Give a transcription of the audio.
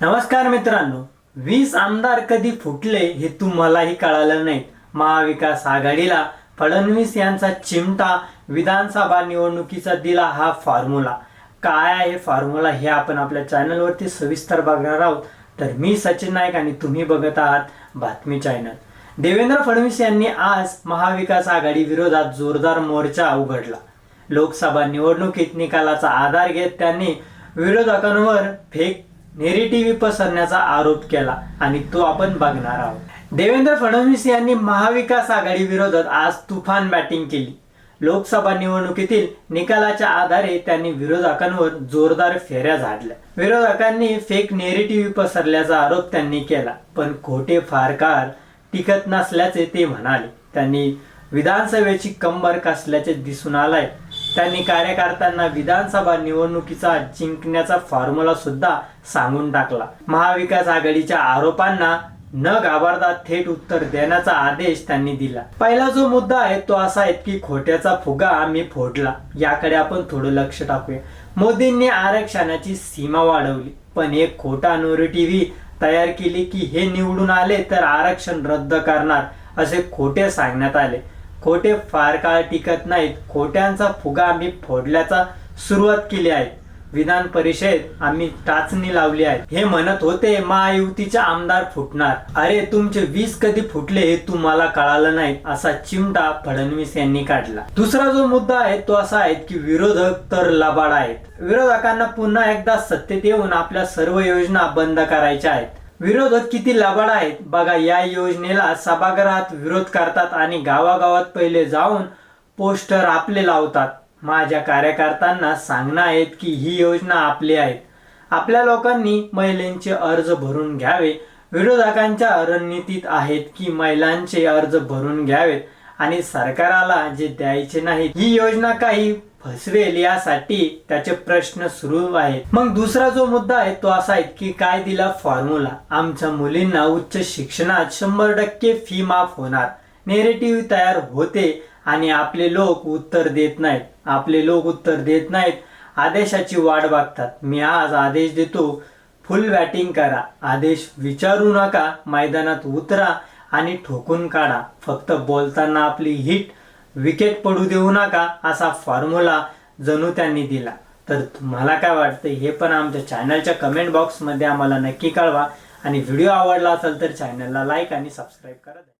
नमस्कार मित्रांनो वीस आमदार कधी फुटले हे तुम्हालाही कळालं नाही. महाविकास आघाडीला फडणवीस यांचा चिमटा विधानसभा निवडणुकीचा दिला हा फॉर्म्युला काय आहे फॉर्म्युला हे आपण आपल्या चॅनलवरती सविस्तर बघणार आहोत. तर मी सचिन नाईक आणि तुम्ही बघत आहात बातमी चॅनल देवेंद्र फडणवीस यांनी आज महाविकास आघाडी विरोधात जोरदार मोर्चा उघडला. लोकसभा निवडणुकीत निकालाचा आधार घेत त्यांनी विरोधकांवर फेक नेरेटिव्ह पसरण्याचा आरोप केला आणि तो आपण बघणार आहोत. देवेंद्र फडणवीस यांनी महाविकास आघाडी विरोधात आज तुफान बॅटिंग केली. लोकसभा निवडणुकीतील निकालाच्या आधारे त्यांनी विरोधकांवर जोरदार फेऱ्या झाडल्या. विरोधकांनी फेक नेरेटिव्ह पसरल्याचा आरोप त्यांनी केला पण खोटे फार काळ टिकत नसल्याचे ते म्हणाले. त्यांनी विधानसभेची कंबर कसल्याचे दिसून आलाय त्यांनी कार्यकर्त्यांना विधानसभा निवडणुकीचा जिंकण्याचा फॉर्म्युला सुद्धा सांगून टाकला. महाविकास आघाडीच्या आरोपांना न घाबरता थेट उत्तर देण्याचा आदेश त्यांनी दिला. पहिला जो मुद्दा आहे तो असा आहे की खोट्याचा फुगा मी फोडला. याकडे आपण थोडं लक्ष टाकूया. मोदींनी आरक्षणाची सीमा वाढवली. पण एक खोटा टीव्ही तयार केली की हे निवडून आले तर आरक्षण रद्द करणार असे खोटे सांगण्यात आले. खोटे फार काळ टिकत नाहीत. खोट्यांचा फुगा आम्ही फोडल्याचा सुरुवात केली आहे. विधान परिषद आम्ही टाचणी लावली आहे. हे म्हणत होते महायुतीचे आमदार फुटणार. अरे तुमचे वीस कधी फुटले हे तुम्हाला कळालं नाही असा चिमटा फडणवीस यांनी काढला. दुसरा जो मुद्दा आहे तो असा आहे की विरोधक तर लबाड आहेत. विरोधकांना पुन्हा एकदा सत्तेत येऊन आपल्या सर्व योजना बंद करायच्या आहेत. विरोधक किती लबाड आहेत? बघा या योजनेला सभागृहात विरोध करतात आणि गावागावात पहिले जाऊन पोस्टर आपले लावतात. माझ्या कार्यकर्त्यांना सांगणं आहेत की ही योजना आपली आहे. आपल्या लोकांनी महिलांचे अर्ज भरून घ्यावे. विरोधकांच्या रणनीतीत आहेत की महिलांचे अर्ज भरून घ्यावेत. आणि सरकाराला जे द्यायचे नाही ही योजना काही फसवेल यासाठी त्याचे प्रश्न सुरू आहेत. मग दुसरा जो मुद्दा आहे तो असा आहे की काय दिला फॉर्म्युला आमच्या मुलींना उच्च शिक्षणात शंभर टक्के फी माफ होणार. नेरेटिव्ह तयार होते आणि आपले लोक उत्तर देत नाहीत. आपले लोक उत्तर देत नाहीत. आदेशाची वाट बघतात. मी आज आदेश देतो फुल बॅटिंग करा. आदेश विचारू नका. मैदानात उतरा. आणि ठोकून काढा. फक्त बोलताना आपली हिट विकेट पडू देऊ नका असा फॉर्म्युला जणू त्यांनी दिला. तर तुम्हाला काय वाटतं? हे पण आमच्या चॅनलच्या कमेंट बॉक्समध्ये आम्हाला नक्की कळवा. आणि व्हिडिओ आवडला असेल तर चॅनलला लाईक आणि सबस्क्राईब करा.